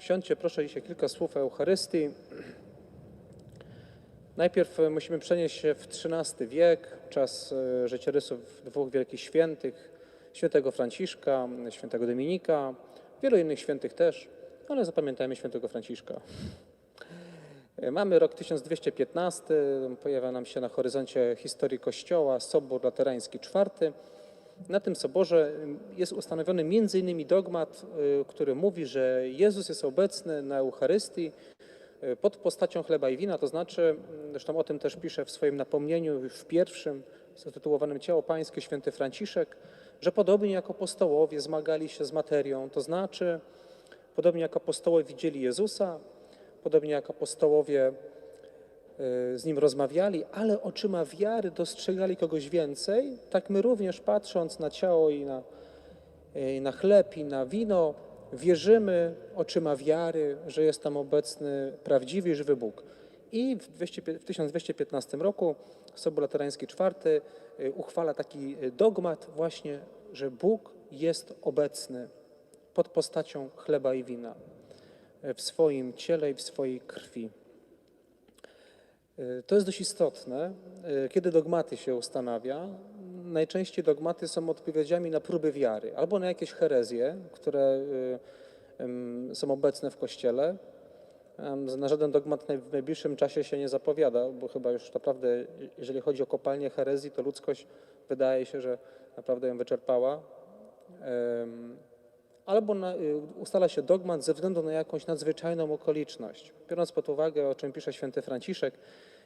Wsiądźcie proszę dzisiaj kilka słów Eucharystii. Najpierw e, musimy przenieść się w XIII wiek, czas e, życiorysów dwóch wielkich świętych, świętego Franciszka, świętego Dominika, wielu innych świętych też, ale zapamiętajmy świętego Franciszka. E, Mamy rok 1215, pojawia nam się na horyzoncie historii Kościoła Sobór Laterański IV. Na tym soborze jest ustanowiony innymi dogmat, y, który mówi, że Jezus jest obecny na Eucharystii y, pod postacią chleba i wina, to znaczy, mm, zresztą o tym też pisze w swoim napomnieniu w pierwszym, zatytułowanym Ciało Pańskie święty Franciszek, że podobnie jak apostołowie zmagali się z materią, to znaczy, podobnie jak apostołowie widzieli Jezusa, podobnie jak apostołowie y, z nim rozmawiali, ale oczyma wiary dostrzegali kogoś więcej, tak my również patrząc na ciało i na, i na chleb i na wino, wierzymy oczyma wiary, że jest tam obecny prawdziwy i żywy Bóg. I w, 200, w 1215 roku Sobór Laterański IV y, uchwala taki dogmat właśnie, że Bóg jest obecny pod postacią chleba i wina w swoim ciele i w swojej krwi. Y, To jest dość istotne. Y, Kiedy dogmaty się ustanawia, najczęściej dogmaty są odpowiedziami na próby wiary albo na jakieś herezje, które ym, są obecne w Kościele. Na żaden dogmat w najbliższym czasie się nie zapowiada, bo chyba już naprawdę, jeżeli chodzi o kopalnię herezji, to ludzkość wydaje się, że naprawdę ją wyczerpała. Albo na, y, ustala się dogmat ze względu na jakąś nadzwyczajną okoliczność. Biorąc pod uwagę, o czym pisze święty Franciszek,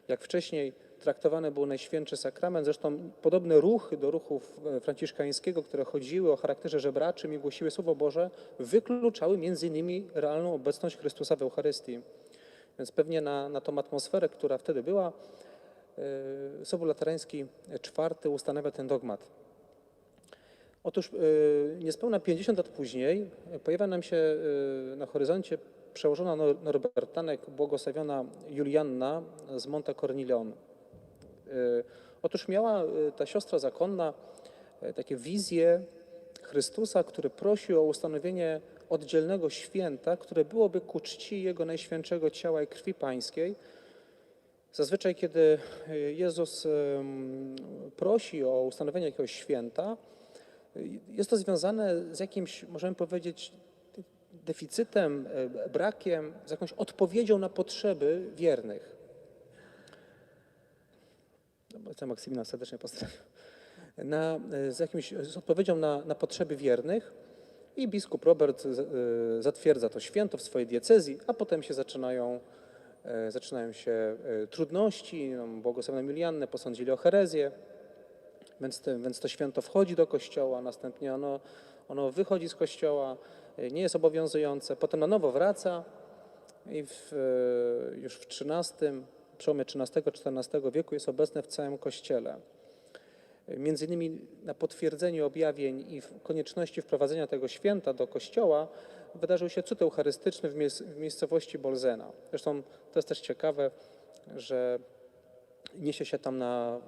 jak wcześniej traktowany był Najświętszy Sakrament, zresztą podobne ruchy do ruchów e, franciszkańskiego, które chodziły o charakterze żebraczym i głosiły Słowo Boże, wykluczały między innymi realną obecność Chrystusa w Eucharystii. Więc pewnie na, na tą atmosferę, która wtedy była, e, Sobór Laterański IV ustanawia ten dogmat. Otóż y, niespełna 50 lat później y, pojawia nam się y, na horyzoncie przełożona Nor- Norbertanek, błogosławiona Julianna z Monte Cornilion. Otóż miała ta siostra zakonna takie wizje Chrystusa, który prosi o ustanowienie oddzielnego święta, które byłoby ku czci Jego najświętszego ciała i krwi pańskiej. Zazwyczaj, kiedy Jezus prosi o ustanowienie jakiegoś święta, jest to związane z jakimś, możemy powiedzieć, deficytem, e, brakiem, z jakąś odpowiedzią na potrzeby wiernych. No, Chcę Maksymina serdecznie. Na, e, z, jakimś, z odpowiedzią na, na potrzeby wiernych i biskup Robert e, zatwierdza to święto w swojej diecezji, a potem się zaczynają, zaczynają się trudności. No, Błogosławioną Juliannę posądzili o herezję, więc, te, więc to święto wchodzi do kościoła, następnie ono, ono wychodzi z kościoła, y, nie jest obowiązujące, potem na nowo wraca i w, y, już w XIII, przełomie XIII-XIV wieku jest obecne w całym kościele. Y, Między innymi na potwierdzeniu objawień i konieczności wprowadzenia tego święta do kościoła wydarzył się cud eucharystyczny w miejscowości Bolzena. Zresztą to jest też ciekawe, że niesie się tam na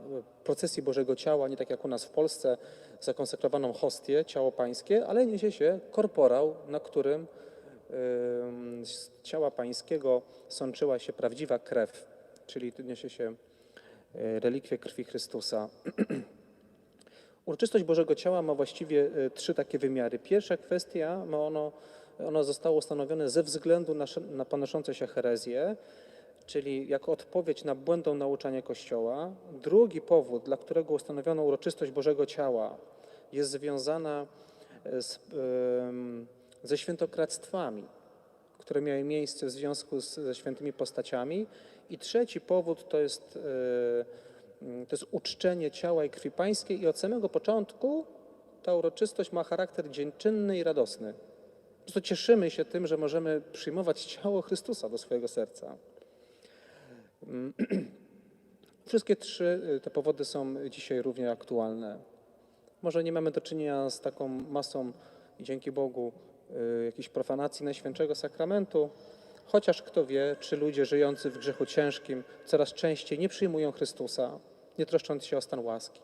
procesji Bożego Ciała, nie tak jak u nas w Polsce, zakonsekrowaną hostię, ciało pańskie, ale niesie się korporał, na którym ym, z ciała pańskiego sączyła się prawdziwa krew, czyli niesie się y, relikwie krwi Chrystusa. Uroczystość Bożego Ciała ma właściwie y, trzy takie wymiary. Pierwsza kwestia, ma ono, ono zostało ustanowione ze względu na, na panoszące się herezje, czyli jako odpowiedź na błędną nauczanie Kościoła. Drugi powód, dla którego ustanowiono uroczystość Bożego Ciała, jest związana e, z, ze świętokradztwami, które miały miejsce w związku z, ze świętymi postaciami. I trzeci powód to jest, e, to jest uczczenie ciała i krwi pańskiej i od samego początku ta uroczystość ma charakter dziękczynny i radosny. Po prostu cieszymy się tym, że możemy przyjmować ciało Chrystusa do swojego serca. Wszystkie trzy y, te powody są dzisiaj równie aktualne. Może nie mamy do czynienia z taką masą, dzięki Bogu, y, jakiejś profanacji Najświętszego Sakramentu, chociaż kto wie, czy ludzie żyjący w grzechu ciężkim coraz częściej nie przyjmują Chrystusa, nie troszcząc się o stan łaski.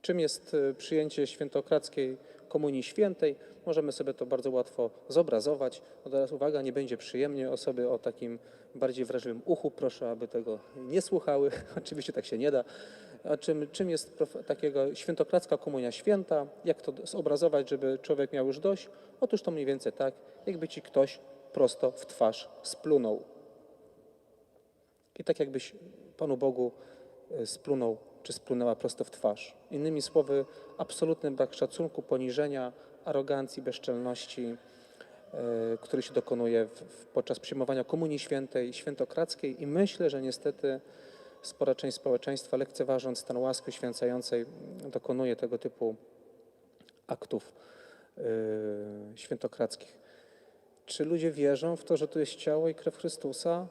Czym jest y, przyjęcie świętokradzkiej Komunii Świętej. Możemy sobie to bardzo łatwo zobrazować. No teraz uwaga, nie będzie przyjemnie. Osoby o takim bardziej wrażliwym uchu, proszę, aby tego nie słuchały. Oczywiście tak się nie da. A czym, czym jest takiego świętokradzka komunia święta? Jak to zobrazować, żeby człowiek miał już dość? Otóż to mniej więcej tak, jakby ci ktoś prosto w twarz splunął. I tak jakbyś Panu Bogu e, splunął czy splunęła prosto w twarz. Innymi słowy, absolutny brak szacunku, poniżenia, arogancji, bezczelności, który się dokonuje w, podczas przyjmowania Komunii Świętej, Świętokradzkiej i myślę, że niestety spora część społeczeństwa, lekceważąc stan łaski święcającej, dokonuje tego typu aktów e, świętokradzkich. Czy ludzie wierzą w to, że tu jest ciało i krew Chrystusa?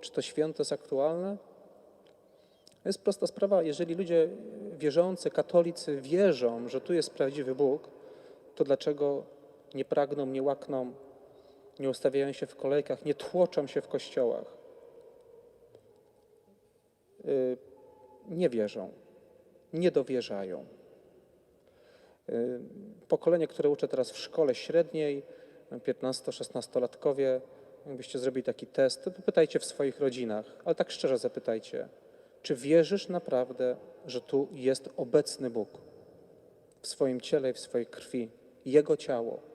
Czy to święto jest aktualne? Jest prosta sprawa. Jeżeli ludzie wierzący, katolicy wierzą, że tu jest prawdziwy Bóg, to dlaczego nie pragną, nie łakną, nie ustawiają się w kolejkach, nie tłoczą się w kościołach? Y, Nie wierzą, nie dowierzają. Y, Pokolenie, które uczę teraz w szkole średniej, 15-16-latkowie, jakbyście zrobili taki test, to pytajcie w swoich rodzinach, ale tak szczerze zapytajcie, czy wierzysz naprawdę, że tu jest obecny Bóg w swoim ciele i w swojej krwi, Jego ciało?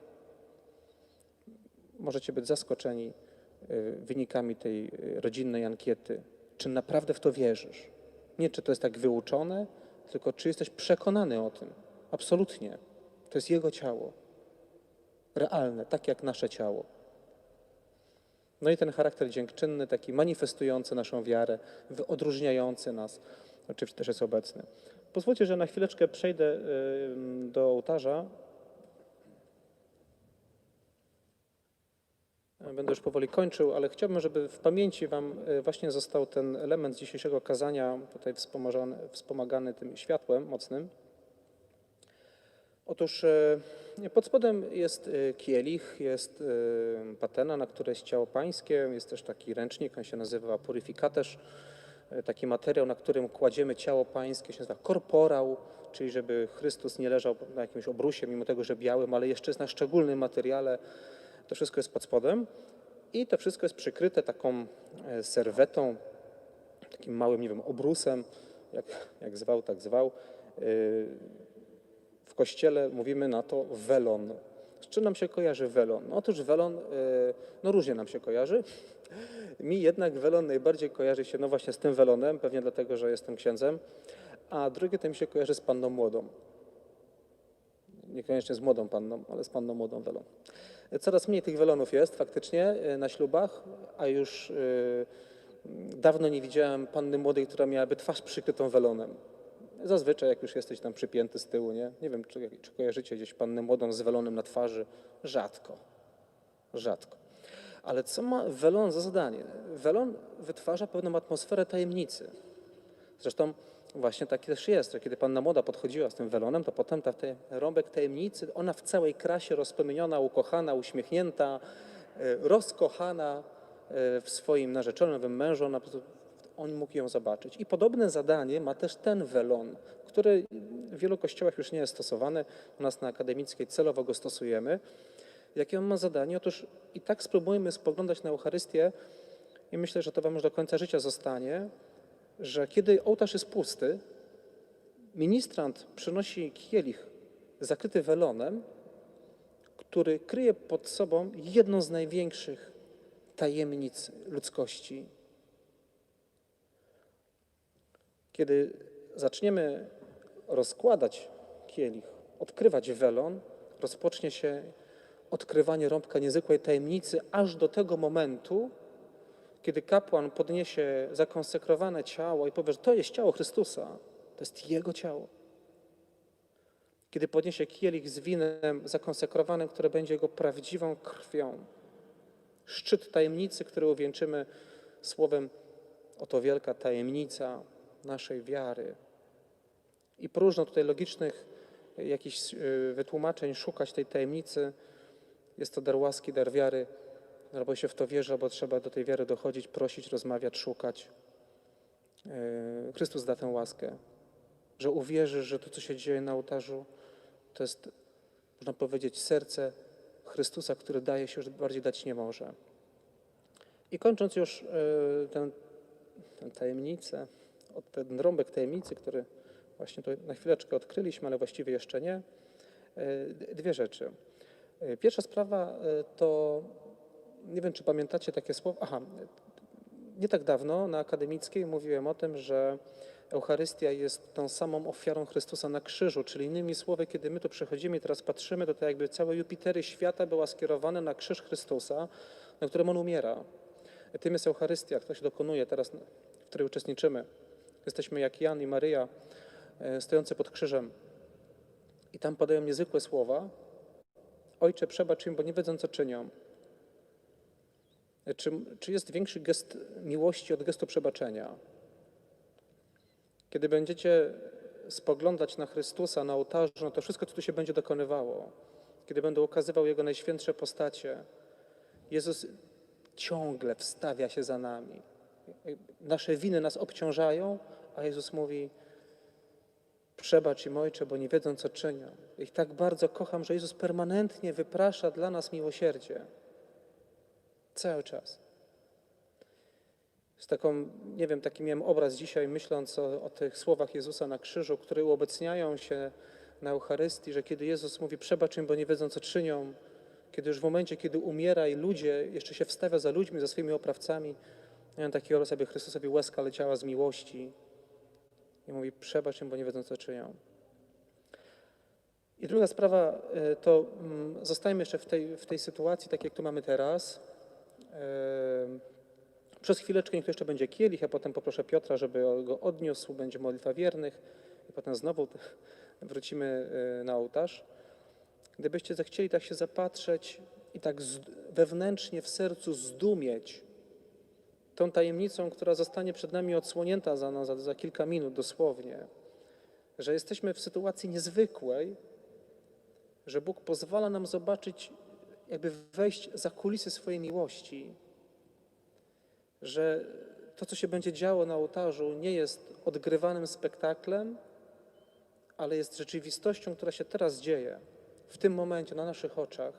Możecie być zaskoczeni y, wynikami tej y, rodzinnej ankiety. Czy naprawdę w to wierzysz? Nie, czy to jest tak wyuczone, tylko czy jesteś przekonany o tym. Absolutnie. To jest Jego ciało. Realne, tak jak nasze ciało. No i ten charakter dziękczynny, taki manifestujący naszą wiarę, odróżniający nas, oczywiście też jest obecny. Pozwólcie, że na chwileczkę przejdę y, do ołtarza. Będę już powoli kończył, ale chciałbym, żeby w pamięci Wam y, właśnie został ten element dzisiejszego kazania, tutaj wspomożony- wspomagany tym światłem mocnym. Otóż e, pod spodem jest e, kielich, jest e, patena, na której jest ciało pańskie, jest też taki ręcznik, on się nazywa purificaterz, e, taki materiał, na którym kładziemy ciało pańskie, się nazywa korporał, czyli żeby Chrystus nie leżał na jakimś obrusie, mimo tego, że białym, ale jeszcze jest na szczególnym materiale. To wszystko jest pod spodem i to wszystko jest przykryte taką e, serwetą, takim małym, nie wiem, obrusem, jak, jak zwał, tak zwał. E, w kościele mówimy na to welon. Z czym nam się kojarzy welon? No, otóż welon, e, no różnie nam się kojarzy. Mi jednak welon najbardziej kojarzy się, no właśnie z tym welonem, pewnie dlatego, że jestem księdzem, a drugie to mi się kojarzy z panną młodą. Niekoniecznie z młodą panną, ale z panną młodą welon. Coraz mniej tych welonów jest faktycznie e, na ślubach, a już e, dawno nie widziałem panny młodej, która miałaby twarz przykrytą welonem. Zazwyczaj, jak już jesteś tam przypięty z tyłu, nie? Nie wiem, czy, czy kojarzycie gdzieś pannę młodą z welonem na twarzy? Rzadko. Rzadko. Ale co ma welon za zadanie? Welon wytwarza pewną atmosferę tajemnicy. Zresztą właśnie taki też jest, kiedy panna młoda podchodziła z tym welonem, to potem ta te rąbek tajemnicy, ona w całej krasie rozpromieniona, ukochana, uśmiechnięta, e, rozkochana e, w swoim narzeczonym mężu, ona on mógł ją zobaczyć. I podobne zadanie ma też ten welon, który w wielu kościołach już nie jest stosowany, u nas na akademickiej celowo go stosujemy. Jakie on ma zadanie? Otóż i tak spróbujmy spoglądać na Eucharystię i myślę, że to wam już do końca życia zostanie, że kiedy ołtarz jest pusty, ministrant przynosi kielich zakryty welonem, który kryje pod sobą jedną z największych tajemnic ludzkości. Kiedy zaczniemy rozkładać kielich, odkrywać welon, rozpocznie się odkrywanie rąbka niezwykłej tajemnicy, aż do tego momentu, kiedy kapłan podniesie zakonsekrowane ciało i powie, że to jest ciało Chrystusa, to jest Jego ciało. Kiedy podniesie kielich z winem zakonsekrowanym, które będzie Jego prawdziwą krwią. Szczyt tajemnicy, który uwieńczymy słowem oto wielka tajemnica naszej wiary. I próżno tutaj logicznych jakichś y, wytłumaczeń szukać tej tajemnicy. Jest to dar łaski, dar wiary, albo się w to wierzy, albo trzeba do tej wiary dochodzić, prosić, rozmawiać, szukać. Yy, Chrystus da tę łaskę, że uwierzysz, że to, co się dzieje na ołtarzu, to jest można powiedzieć, serce Chrystusa, który daje się, już bardziej dać nie może. I kończąc już e, tę, tę tajemnicę, ten rąbek tajemnicy, który właśnie tu na chwileczkę odkryliśmy, ale właściwie jeszcze nie, d- dwie rzeczy. Pierwsza sprawa to, nie wiem czy pamiętacie takie słowa, aha, nie tak dawno na akademickiej mówiłem o tym, że Eucharystia jest tą samą ofiarą Chrystusa na krzyżu, czyli innymi słowy, kiedy my tu przychodzimy i teraz patrzymy, to tak jakby całe Jupitery świata była skierowane na krzyż Chrystusa, na którym On umiera. Tym jest Eucharystia, która się dokonuje teraz, w której uczestniczymy. Jesteśmy jak Jan i Maryja, e, stojący pod krzyżem. I tam padają niezwykłe słowa. Ojcze, przebacz im, bo nie wiedzą, co czynią. Czy, czy jest większy gest miłości od gestu przebaczenia? Kiedy będziecie spoglądać na Chrystusa na ołtarzu, no to wszystko, co tu się będzie dokonywało, kiedy będę ukazywał Jego najświętsze postacie, Jezus ciągle wstawia się za nami. Nasze winy nas obciążają, a Jezus mówi: Przebacz im, Ojcze, bo nie wiedzą, co czynią. Ich tak bardzo kocham, że Jezus permanentnie wyprasza dla nas miłosierdzie. Cały czas. Z taką, nie wiem, taki miałem obraz dzisiaj, myśląc o, o tych słowach Jezusa na krzyżu, które uobecniają się na Eucharystii, że kiedy Jezus mówi, przebacz im, bo nie wiedzą, co czynią, kiedy już w momencie, kiedy umiera i ludzie, jeszcze się wstawia za ludźmi, za swoimi oprawcami, miałem taki obraz, aby Chrystusowi łezka leciała z miłości i mówi, przebacz im, bo nie wiedzą, co czynią. I druga sprawa, e, to mm, zostajmy jeszcze w tej, w tej sytuacji, tak jak tu mamy teraz. Przez chwileczkę niech to jeszcze będzie kielich, a potem poproszę Piotra, żeby go odniósł, będzie modlitwa wiernych i potem znowu wrócimy e, na ołtarz. Gdybyście zechcieli tak się zapatrzeć i tak wewnętrznie w sercu zdumieć tą tajemnicą, która zostanie przed nami odsłonięta za, za kilka minut dosłownie, że jesteśmy w sytuacji niezwykłej, że Bóg pozwala nam zobaczyć, jakby wejść za kulisy swojej miłości, że to, co się będzie działo na ołtarzu, nie jest odgrywanym spektaklem, ale jest rzeczywistością, która się teraz dzieje, w tym momencie, na naszych oczach.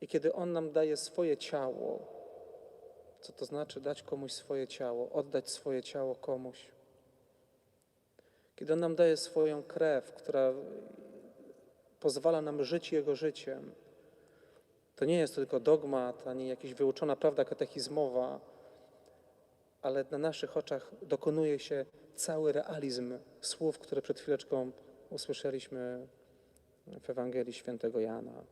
I kiedy On nam daje swoje ciało, co to znaczy dać komuś swoje ciało, oddać swoje ciało komuś? Kiedy On nam daje swoją krew, która pozwala nam żyć Jego życiem, to nie jest tylko dogmat, ani jakaś wyuczona prawda katechizmowa, ale na naszych oczach dokonuje się cały realizm słów, które przed chwileczką usłyszeliśmy w Ewangelii Świętego Jana.